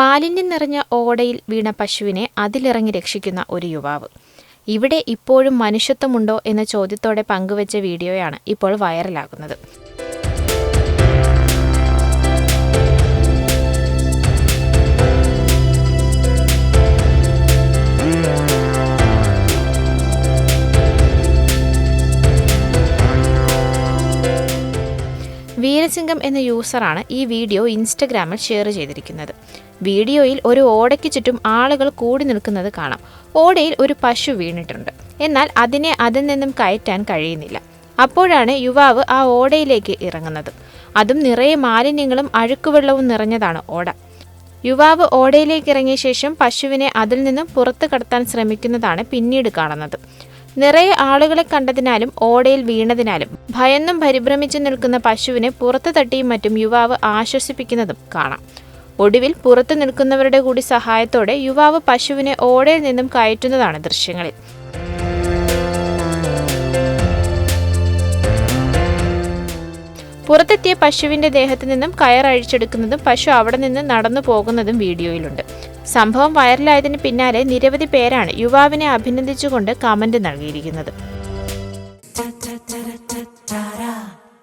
മാലിന്യം നിറഞ്ഞ ഓടയിൽ വീണ പശുവിനെ അതിലിറങ്ങി രക്ഷിക്കുന്ന ഒരു യുവാവ്. ഇവിടെ ഇപ്പോഴും മനുഷ്യത്വമുണ്ടോ എന്ന ചോദ്യത്തോടെ പങ്കുവച്ച വീഡിയോയാണ് ഇപ്പോൾ വൈറലാകുന്നത്. വീരസിംഗം എന്ന യൂസറാണ് ഈ വീഡിയോ ഇൻസ്റ്റഗ്രാമിൽ ഷെയർ ചെയ്തിരിക്കുന്നത്. വീഡിയോയിൽ ഒരു ഓടയ്ക്ക് ചുറ്റും ആളുകൾ കൂടി നിൽക്കുന്നത് കാണാം. ഓടയിൽ ഒരു പശു വീണിട്ടുണ്ട്. എന്നാൽ അതിനെ അതിൽ നിന്നും കയറ്റാൻ കഴിയുന്നില്ല. അപ്പോഴാണ് യുവാവ് ആ ഓടയിലേക്ക് ഇറങ്ങുന്നത്. അതും നിറയെ മാലിന്യങ്ങളും അഴുക്കുവെള്ളവും നിറഞ്ഞതാണ് ഓട. യുവാവ് ഓടയിലേക്ക് ഇറങ്ങിയ ശേഷം പശുവിനെ അതിൽ നിന്നും പുറത്തു കടത്താൻ ശ്രമിക്കുന്നതാണ് പിന്നീട് കാണുന്നത്. നിറയെ ആളുകളെ കണ്ടതിനാലും ഓടയിൽ വീണതിനാലും ഭയന്നും പരിഭ്രമിച്ചു നിൽക്കുന്ന പശുവിനെ പുറത്തു തട്ടിയും മറ്റും യുവാവ് ആശ്വസിപ്പിക്കുന്നതും കാണാം. ഒടുവിൽ പുറത്തു നിൽക്കുന്നവരുടെ കൂടി സഹായത്തോടെ യുവാവ് പശുവിനെ ഓടയിൽ നിന്നും കയറ്റുന്നതാണ് ദൃശ്യങ്ങളിൽ. പുറത്തെത്തിയ പശുവിന്റെ ദേഹത്തു നിന്നും കയർ അഴിച്ചെടുക്കുന്നതും പശു അവിടെ നിന്ന് നടന്നു പോകുന്നതും വീഡിയോയിലുണ്ട്. സംഭവം വൈറലായതിന് പിന്നാലെ നിരവധി പേരാണ് യുവാവിനെ അഭിനന്ദിച്ചുകൊണ്ട് കമന്റ് നൽകിയിരിക്കുന്നത്.